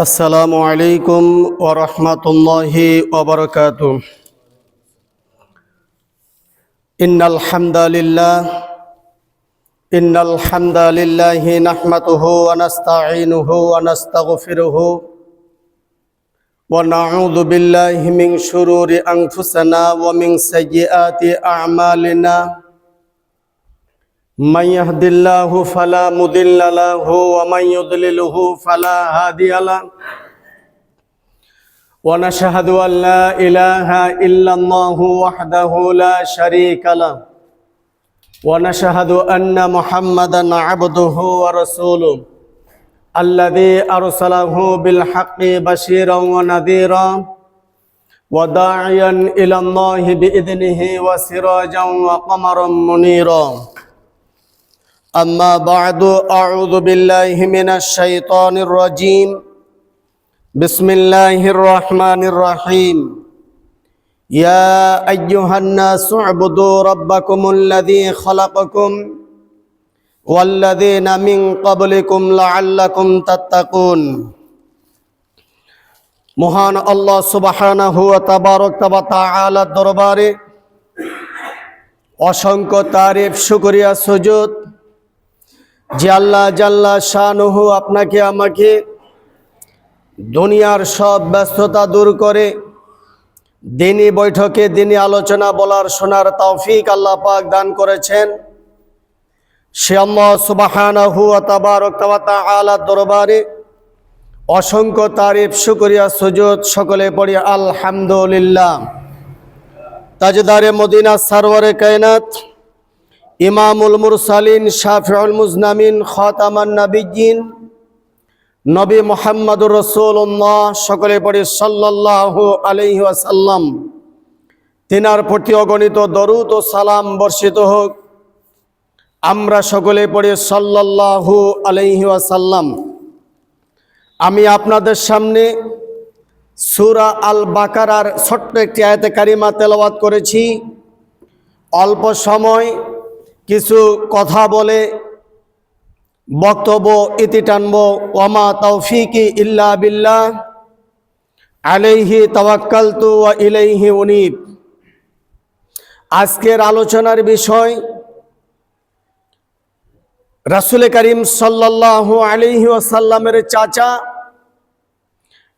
السلام عليكم ورحمة الله وبركاته إن الحمد لله إن الحمد لله نحمده ونستعينه ونستغفره ونعوذ بالله من شرور أنفسنا ومن سيئات أعمالنا من يهد الله فلا مضل له ومن يضلله فلا هادي له ونشهد ان لا اله الا الله وحده لا شريك له ونشهد ان محمدا عبده ورسوله الذي ارسله بالحق بشيرا ونذيرا وداعيا الى الله باذنه وسراجا وقمرا منيرا أما بعد أعوذ بالله من الشيطان الرجيم بسم الله الرحمن الرحيم يا أيها الناس اعبدوا ربكم الذي خلقكم والذين من قبلكم لعلكم تتقون মহান আল্লাহ সুবহানাহু ওয়া তাবারক ওয়া তাআলা দরবারে অসংখ্য তারিফ শুকরিয়া সুজুদ যে আল্লাহ জাল্লা শাহনুহু আপনাকে, আমাকে দুনিয়ার সব ব্যস্ততা দূর করে দিনই বৈঠকে দিনই আলোচনা বলার শোনার তৌফিক আল্লাহ পাক দান করেছেন। আল্লাহ সুবাহানাহু আলা দরবারে অসংখ্য তারিফ, শুকরিয়া, সুজুদ সকলে পড়ি, আলহামদুলিল্লাহ। তাজদারে মদিনা সারওয়ারে কায়নাত ইমামুল মুরসালিন শাফিউল মুজনামিন খাতামান নাবিয়িন নবী মোহাম্মদুর রসুল্লাহ সকলে পড়ে সাল্লাল্লাহু আলাইহি ওয়াসাল্লাম। তিনার প্রতি অগণিত দরুদ ও সালাম বর্ষিত হোক। আমরা সকলে পড়ে সাল্লাল্লাহু আলাইহি ওয়াসাল্লাম। আমি আপনাদের সামনে সূরা আল বাকারার ছোট্ট একটি আয়াতে কারিমা তেলাওয়াত করেছি। অল্প সময় কিছু কথা বলে বক্তব্য ইতি টানব। ওয়ামা তৌফিকি ইল্লা বিল্লাহ। আলাইহি তাওয়াক্কালতু ওয়া ইলাইহি উনিব। আজকের আলোচনার বিষয় রাসুল করিম সাল্লাল্লাহু আলাইহি ওয়াসাল্লামের চাচা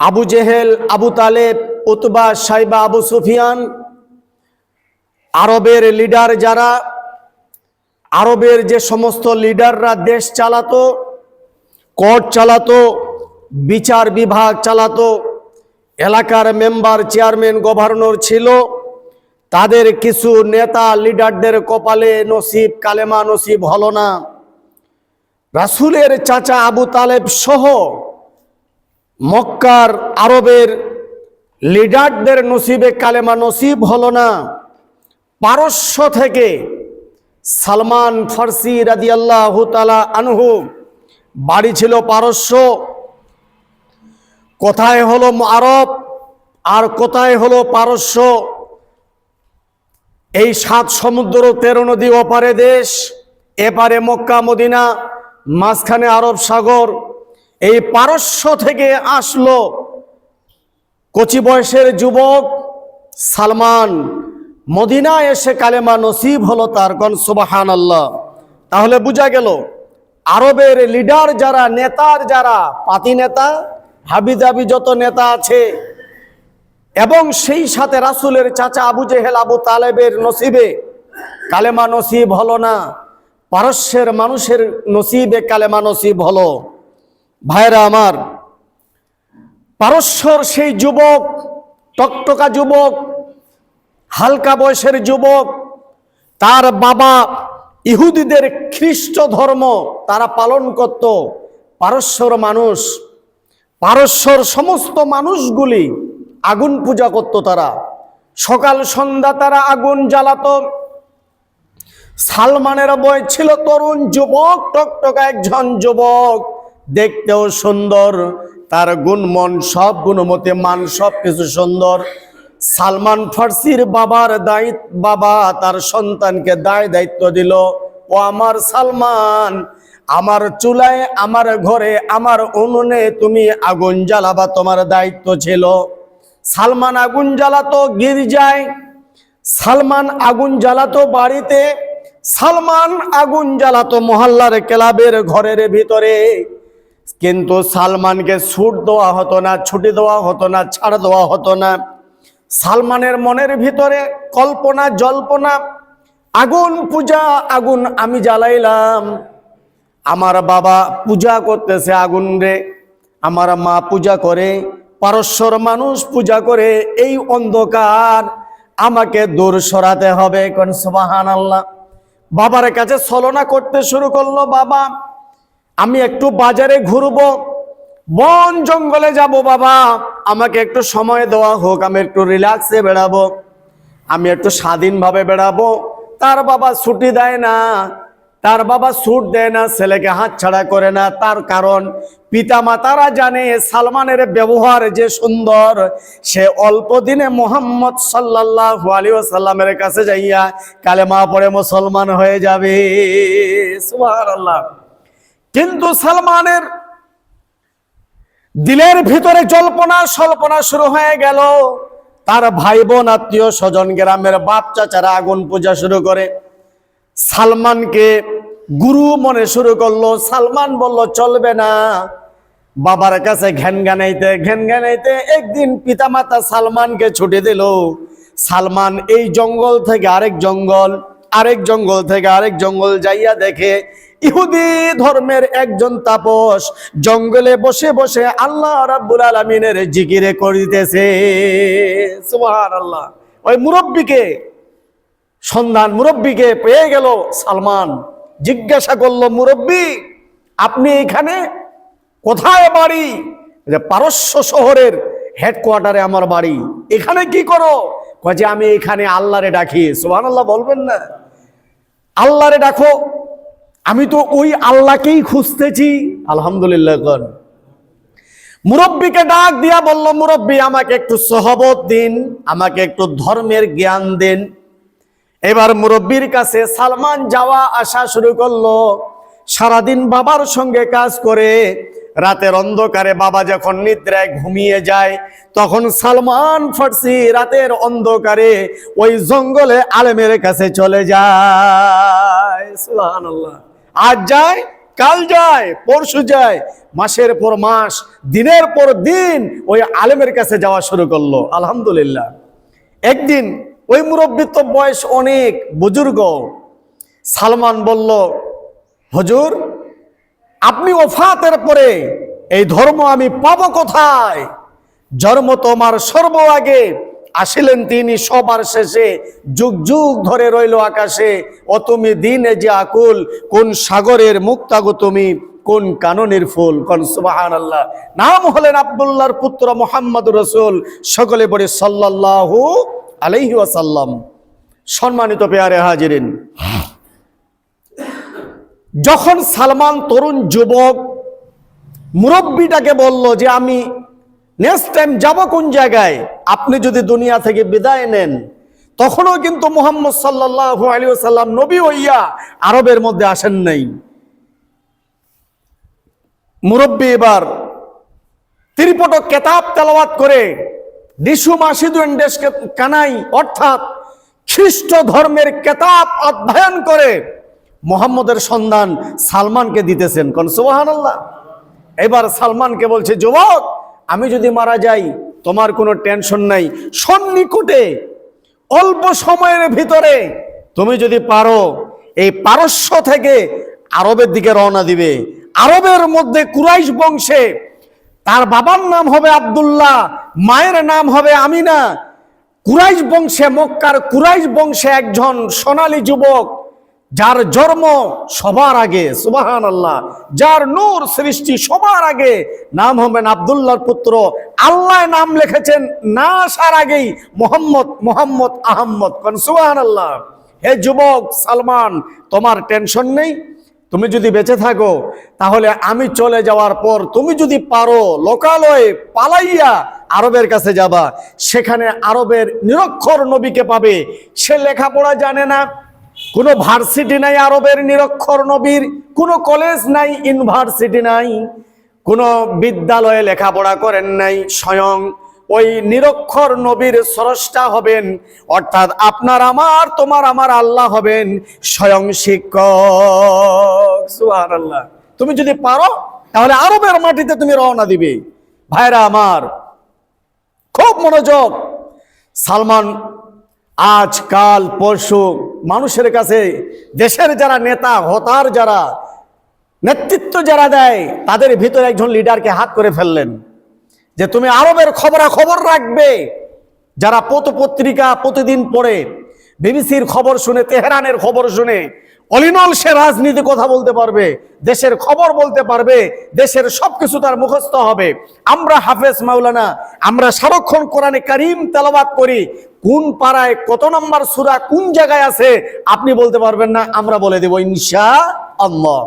Abu Jahl, Abu Talib, Utba, Shaiba, Abu Sufyan, আরবের লিডার যারা আরবের যে সমস্ত লিডাররা দেশ চালাতো, কোর্ট চালাতো, বিচার বিভাগ চালাতো, এলাকার মেম্বার, চেয়ারম্যান, গভর্নর ছিল, তাদের কিছু নেতা লিডারদের কপালে নসিব, কালেমা নসিব হল না। রাসুলের চাচা আবু তালেব সহ মক্কার আরবের লিডারদের নসিবে কালেমা নসিব হল না। পারস্য থেকে সালমান ফার্সি রাদিয়াল্লাহ তালা আনহু। বাড়ি ছিল পারস্য। কোথায় হলো আরব আর কোথায় হলো পারস্য? এই সাত সমুদ্র, তেরো নদী ওপারে দেশ, এপারে মক্কা, মদিনা, মাঝখানে আরব সাগর। এই পারস্য থেকে আসলো কচি বয়সের যুবক সালমান। মদিনা এসে কালেমা নসিব হলো তার গন সুবাহান আল্লাহ তাহলে বোঝা গেল, আরবের লিডার যারা, নেতার যারা, পাতি নেতা হাবি দাবি যত নেতা আছে, এবং সেই সাথে রাসুলের চাচা আবু জেহেল, আবু তালেবের নসিবে, কালেমা নসিব হলো না। পারস্যের মানুষের নসিবে কালেমা নসিব হলো। ভাইরা আমার, পারস্যর সেই যুবক, টকটকা যুবক হালকা বয়সের যুবক, তার বাবা ইহুদিদের খ্রিস্ট ধর্ম তারা পালন করত। পারস্যর মানুষ, পারস্যর সমস্ত মানুষগুলি আগুন পূজা করত তারা। সকাল সন্ধ্যা তারা আগুন জ্বালাত। সালমানের বয় ছিল তরুণ যুবক, টকটকা একজন যুবক। দেখতেও সুন্দর, তার গুণমন সব, গুণমতে মান সব কিছু সুন্দর। সালমান ফার্সির বাবার দায়িত্ব, বাবা তার সন্তানকে দায় দায়িত্ব দিল। ও আমার সালমান, আমার চুলায়, আমার ঘরে, আমার উনুনে তুমি আগুন জ্বালাবা, তোমার দায়িত্ব ছিল। সালমান আগুন জ্বালাতো গির্জায়, সালমান আগুন জ্বালাতো বাড়িতে, সালমান আগুন জ্বালাতো মহল্লার ক্লাবের ঘরের ভিতরে। কিন্তু সালমানকে ছুট দেওয়া হতো না, ছুটি দেওয়া হতো না, ছাড় দেওয়া হতো না। সালমানের মনের ভিতরে কল্পনা, জল্পনা, আগুন পূজা, আগুন আমি জ্বালাইলাম। আমার বাবা পূজা করতেছে আগুন রে। আমার মা পূজা করে পারস্বর মানুষ পূজা করে, এই অন্ধকার আমাকে দূর সরাতে হবে কোন আল্লাহ বাবার কাছে ছলনা করতে শুরু করল বাবা। আমি একটু বাজারে ঘুরবো বন জঙ্গলে যাব বাবা। আমাকে একটু সময় দেওয়া হোক, আমি একটু রিল্যাক্সে বেড়াবো। আমি একটু স্বাধীনভাবে বেড়াবো। তার বাবা ছুটি দেয় না। তার বাবা ছুট দেয় না, ছেলেকে হাত ছাড়া করে না। তার কারণ পিতা মাতারা জানে সালমানের ব্যবহার যে সুন্দর। সে অল্প দিনে মোহাম্মদ সাল্লাহ আলী সাল্লামের কাছে যাইয়া কালেমা পড়ে মুসলমান হয়ে যাবে। সুবহানাল্লাহ। কিন্তু সালমানের দিলের ভিতরে জল্পনা, সল্পনা শুরু হয়ে গেল। তার ভাই বোন আত্মীয় স্বজন, গ্রামের বাচ্চা চারা আগুন পূজা শুরু করে। সালমানকে গুরু মনে শুরু করল। সালমান বলল, চলবে না। বাবার কাছে ঘ্যান গানাইতে ঘ্যান গানাইতে একদিন পিতামাতা সালমানকে ছুটি দিল। সালমান এই জঙ্গল থেকে আরেক জঙ্গল আরেক জঙ্গল থেকে আরেক জঙ্গল যাইয়া দেখে ইহুদি ধর্মের একজন তাপস জঙ্গলে বসে বসে আল্লাহ রাব্বুল আলমিনের জিকিরে করিতেছে সুবহানাল্লাহ। ওই মুরব্বীকে, সন্ধান মুরব্বীকে পেয়ে গেল সালমান। জিজ্ঞাসা করল, মুরব্বী, আপনি এখানে কোথায় বাড়ি? যে, পারস্য শহরের হেডকোয়ার্টারে আমার বাড়ি। এখানে কি করো? কয় যে, আমি এখানে আল্লাহরে ডাকি। সোহান আল্লাহ বলবেন না। আল্লাহরে ডাকো। আমি তো ওই আল্লাহকেই খুঁজতেছি। আলহামদুলিল্লাহ কর। মুরব্বীকে ডাক দিয়া বলল মুরব্বী আমাকে একটু সহবত দিন আমাকে একটু ধর্মের জ্ঞান দিন। এবার মুরব্বীর কাছে সালমান যাওয়া আসা শুরু করল। সারাদিন বাবার সঙ্গে কাজ করে রাতের অন্ধকারে বাবা যখন নিদ্রায় ঘুমিয়ে যায় তখন সালমান ফার্সি রাতের অন্ধকারে ওই জঙ্গলে আলেমের কাছে চলে যায়। সুবহানাল্লাহ। আজ যায়, কাল যায়, পরশু যায়, মাসের পর মাস, দিনের পর দিন ওই আলেমের কাছে যাওয়া শুরু করল, আলহামদুলিল্লাহ। একদিন ওই মুরব্বীর তো বয়স অনেক, বুজুর্গ। সালমান বলল, হজুর, আপনি ওফাতের পরে এই ধর্ম আমি পাবো কোথায়? জন্ম তোমার সর্ব আগে আসিলেন তিনি সবার শেষে। যুগ যুগ ধরে রইল আকাশে, ও তুমি দিনে যে আকুল, কোন সাগরের মুক্তাগো তুমি, কোন কাননের ফুল? কোন সুবাহান আল্লাহ নাম হলেন আবদুল্লাহর পুত্র মোহাম্মদ রসুল, সকলে বলে সাল্লাল্লাহু আলাইহি ওয়াসাল্লাম। সম্মানিত পেয়ারে হাজিরিন, যখন সালমান তরুণ যুবক মুরব্বীটাকে বলল যে, আমি নেক্সট টাইম যাব কোন জায়গায়? আপনি যদি দুনিয়া থেকে বিদায় নেন, তখনও কিন্তু মোহাম্মদ সাল্লাহ আলী সাল্লাম নবী হইয়া আরবের মধ্যে আসেন নাই। মুরব্বী এবার ত্রিপটক কেতাব তেলাওয়াত করে মাসিদুন দেশকে কানাই অর্থাৎ খ্রিস্ট ধর্মের কেতাব অধ্যয়ন করে মোহাম্মদের সন্ধান সালমানকে দিতেছেন। কোন আল্লাহ এবার সালমানকে বলছে, যুবক আমি যদি মারা যাই, তোমার কোনো টেনশন নাই। সন্নিকটে, অল্প সময়ের ভিতরে তুমি যদি পারো, এই পারস্য থেকে আরবের দিকে রওনা দিবে। আরবের মধ্যে কুরাইশ বংশে, তার বাবার নাম হবে আব্দুল্লাহ, মায়ের নাম হবে আমিনা। কুরাইশ বংশে মক্কার কুরাইশ বংশে একজন সোনালী যুবক যার জন্ম সবার আগে সুবাহান আল্লাহ যার নূর সৃষ্টি সবার আগে, নাম হবেন আবদুল্লাহর পুত্র। আল্লাহ নাম লিখেছেন না আসার আগেই মোহাম্মদ মোহাম্মদ আহম্মদ। কন সুবাহান আল্লাহ হে যুবক সালমান, তোমার টেনশন নেই? তুমি যদি বেঁচে থাকো, তাহলে আমি চলে যাওয়ার পর তুমি যদি পারো, লোকালয়ে পালাইয়া আরবের কাছে যাবা। সেখানে আরবের নিরক্ষর নবীকে পাবে। সে লেখাপড়া জানে না কোনো ভার্সিটি নাই আরবের নিরক্ষর নবীর, কোনো কলেজ নাই ইউনিভার্সিটি নাই, কোনো বিদ্যালয়ে লেখাপড়া করেন নাই, স্বয়ং ওই নিরক্ষর নবীর স্রষ্টা হবেন, অর্থাৎ আপনার আমার, তোমার আমার আল্লাহ হবেন স্বয়ং শিক্ষক। আল্লাহ তুমি যদি পারো, তাহলে আরবের মাটিতে তুমি রওনা দিবে। ভাইরা আমার, খুব মনোযোগ। সালমান আজ কাল পরশু মানুষের কাছে দেশের যারা নেতা, হতার যারা, নেতৃত্ব যারা দেয়, তাদের ভিতরে একজন লিডারকে হাত করে ফেললেন। যে তুমি আরবের খবরা খবর রাখবে। যারা পত পত্রিকা প্রতিদিন পড়ে, বিবিসির খবর শুনে, তেহরানের খবর শুনে অলিনল সে রাজনীতি কথা বলতে পারবে, দেশের খবর বলতে পারবে, দেশের সবকিছু তার মুখস্থ হবে। আমরা হাফেজ মাওলানা, আমরা সারক্ষণ কোরআনে কারিম তেলাবাদ করি, কোন পাড়ায় কত নম্বর সুরা কোন জায়গায় আছে, আপনি বলতে পারবেন না, আমরা বলে দেব ইনশা আল্লাহ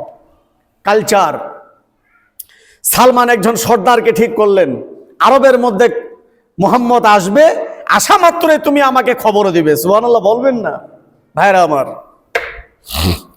কালচার। সালমান একজন সর্দারকে ঠিক করলেন, আরবের মধ্যে মোহাম্মদ আসবে, আসা মাত্রই তুমি আমাকে খবর দিবে, সুবহানাল্লাহ বলবেন না। ভাইরা আমার Yeah.